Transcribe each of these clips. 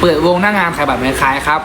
เปิดวงหน้างานขายบัตรแม่ขายครับ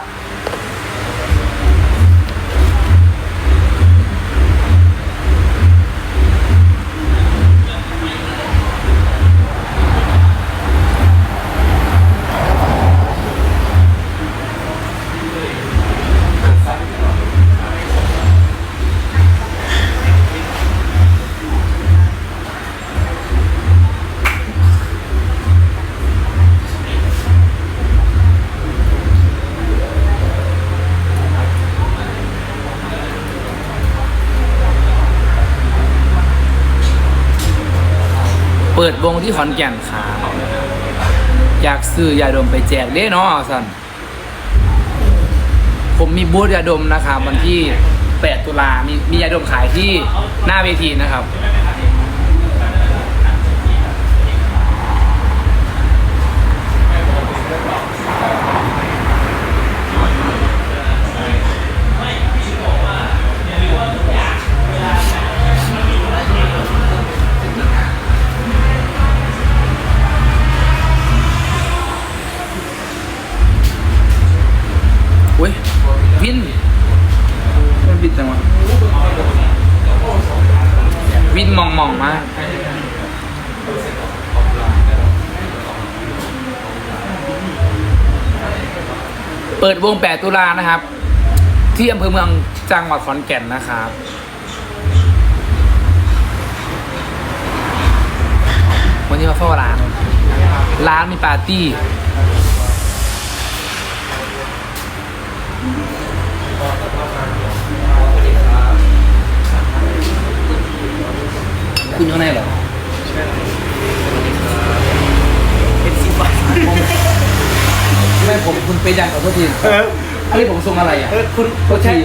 เปิดวงที่ขอนแก่นครับอยากซื้อยาดมไปแจกเด้เนาะสันผมมีบูธยาดมนะครับวันที่ 8 ตุลามีมียาดมขายที่หน้าเวทีนะครับ เปิดวง 8 ตุลานะครับ ที่อำเภอเมืองจังหวัดขอนแก่นนะครับวันนี้มาเฝ้าร้าน ร้านมีปาร์ตี้คุณอยู่ข้างในเหรอเป็นสิบบาท ไม่ผมคุณไปยังขอโทษทีเออ อันนี้ผมทรงอะไรอะเออคุณโทษที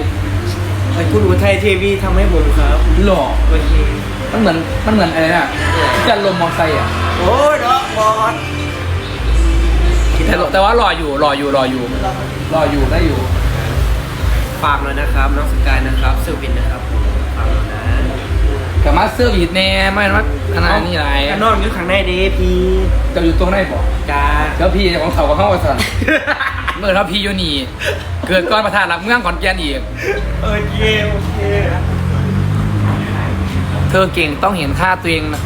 แต่คุณอุทัยเทวีทำให้ผมครับหล่อโอเคมันเหมือนมันเหมือนอะไรน่ะที่จะลมมอไซค์อะโอ้ยเนาะบอสแต่แต่ว่าหล่ออยู่หล่ออยู่หล่ออยู่หล่ออยู่ได้อยู่ ฝากหน่อยนะครับน้องสกายนะครับเซอร์วินนะครับผมฝากหน่อยนะ กับมาสเตอร์บีดแน่ไม่ว่าอันนั้นนี่ไรข้างนอกอยู่ข้างในเด้พี่จะอยู่ตรงไหนบอกจ้าแล้วพี่ของเขาก็เข้ามาสั่นเมื่อถ้าพี่อยู่นี่เกิดก้อนประธานรับเมืองขอนแก่นอีกโอเคโอเคเธอเก่งต้องเห็นค่าตัวเองนะ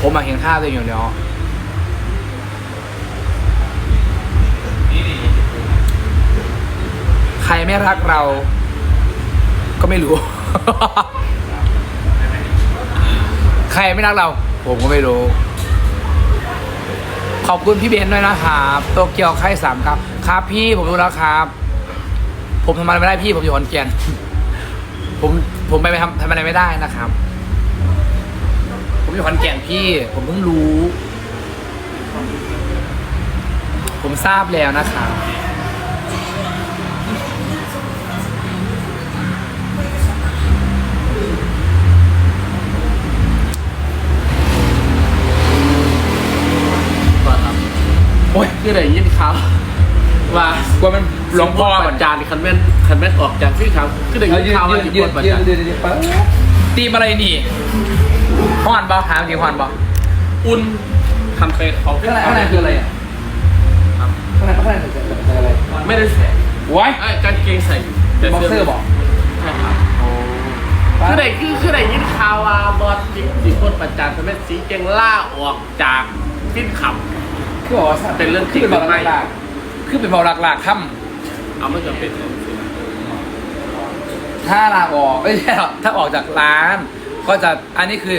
ผมมาเห็นค่าตัวเองอยู่แล้วใครไม่รักเรา ก็ไม่รู้ ใครไม่รักเรา ผมก็ไม่รู้ ขอบคุณพี่เบนด้วยนะครับโตเกียวไข่สามครับ ครับพี่ผมรู้แล้วครับ ผมทำอะไรไม่ได้พี่ผมอยู่ขอนแก่นผมผมไปไปทำทำอะไรไม่ได้นะครับ ผมอยู่ขอนแก่นพี่ ผมเพิ่งรู้ ผมทราบแล้วนะครับ คืออะไรยินครับว่ากลัวมันหลวงพ่อปเหมืระอนจานคันแม่นคันแม่นออกจากที่เขาคือได้ยินข่าวว่าอยู่บนประจานตีมอะไรนี่ฮอนบอถามจริงฮอนบออุ่นทำไปเขาข้างในข้างในคืออะไรอะข้างในข้างในคืออะไรไม่ได้ใส่ว้ายไอ้กางเกงใส่แต่บ็อกเซอร์บอกใช่ครับคือได้คือคือได้ยินข่าวว่าบอสจิสีคนประจานคันแม่นสีเจงล่าออกจากฟินขับ คือบอกว่าเป็นเรื่องจริงคือเป็นหรือไม่เบาหลักๆคือเป็นเบาหลักๆค่เอาไม่จำเป็นำถ้าลาออกไม่ใช่หรอกถ้าออกจากร้าน ก็จะอันนี้คือ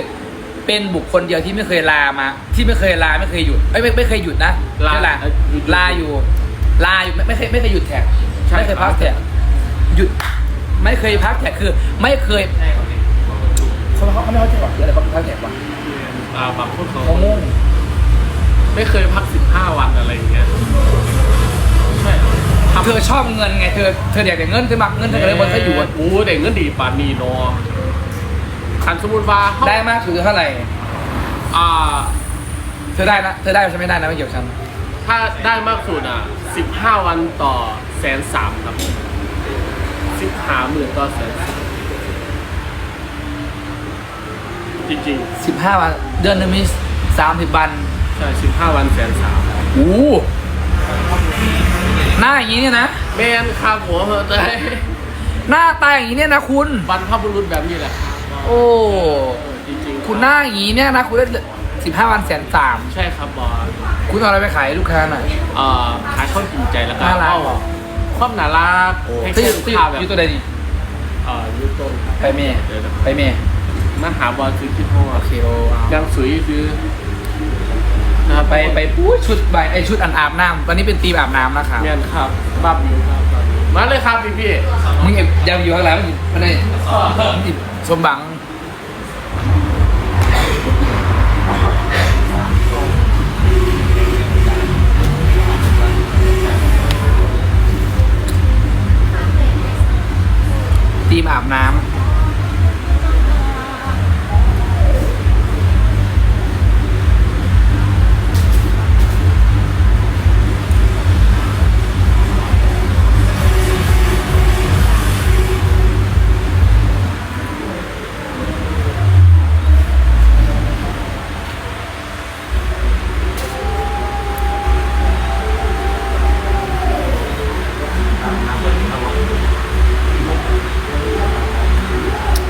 เป็นบุคคลเดียวที่ไม่เคยลามา ที่ไม่เคยลาไม่เคยหยุดไม่ไม่ไม่เคยหยุดนะไม่ลาลาอยู่ลาอยู่ไม่ไม่เคยไม่เคยหยุดแท็กไม่เคยพักแท็กหยุดไม่เคยพักแท็กคือ ไม่เคยเขาเขาเขาไม่เขาแท็กหรอกเดี๋ยวอะไรเขาพักแท็กวะอ่าบางคนเขาเขาโง่ ไม่เคยพักสิบห้าวันอะไรอย่างเงี้ยใช่ครับเธอชอบเงินไงเธอเธออยากได้เงินเธอมักเงินเธอก็เลยบนเธออยู่อะโอ้เด็กเงินดีปานนีโนคันสมมติว่าเขาได้มากสุดคือเท่าไหร่ อ่า เธอได้นะเธอได้ฉันไม่ได้นะไม่เกี่ยวกับฉันถ้าได้มากสุดอะสิบห้าวันต่อแสนสามครับสิบห้าหมื่นต่อแสนสามจริงสิบห้าวันเดือนหนึงมีสามสิบวันๆใช่สิบห้าวันแสนสามอู้หน้าอย่างนี้เนี่ยนะ แมนครับหัวเหอะแต่หน้าตาอย่างนี้เนี่ยนะคุณ บรรพบุรุษแบบนี้แหละครับโอ้เออจริงๆคุณหน้าอย่างนี้เนี่ยนะคุณได้สิบห้าวันแสนสาม ใช่ครับบอสคุณเอาอะไรไปขายให้ลูกค้าหน่อยเอ่อขายข้าวจริงใจแล้วก็น่ารักเอาความน่ารักให้ที่เชื่ออยู่ลูกค้าแบบอยู่ตัวใดนี่เอ่อยูต้นครับไปเมย์เดี๋ยวนะไปเมย์มาหาบอลซื้อคิดห้องโอเคโอ้เอายังสวยซื้อ นะครับไปไปปู๊ชุดใบไอชุดอันอาบน้ำตอนนี้เป็นตีมอาบน้ำนะครับแมนครับบับอยู่ครับบับอยู่มาเลยครับพี่พี่มึงอย่าอย่าอยู่ข้างหลังมันมันได้มันติดสมบังตีมอาบน้ำ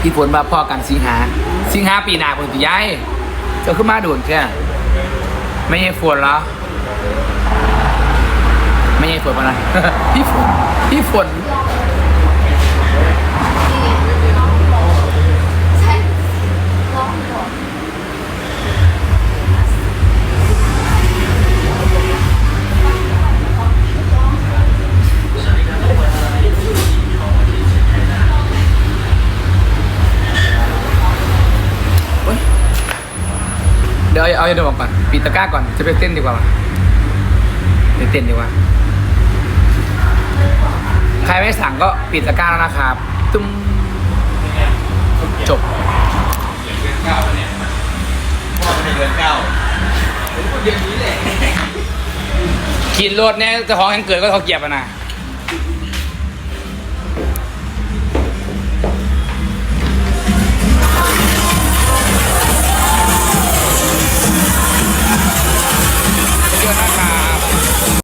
พี่ฝนมาพ่อกันสิงหา สิงหาปีหน้าผมจะย้ายจะขึ้นมาด่วนแค่ไม่ใช่ฝนแล้วไม่ใช่ฝนมานะพี่ฝนพี่ฝน เดี๋ยวเอาเอาเดี๋ยวบอกก่อนปิดตะกร้าก่อนจะไปเต้นดีกว่าไปเต้นดีกว่า ใครไม่สั่งก็ปิดตะกร้าแล้วนะครับตุ้มจบกินรถเนี่ยเจ้าของแห่งเกิดก็เขาเกียบอะนะ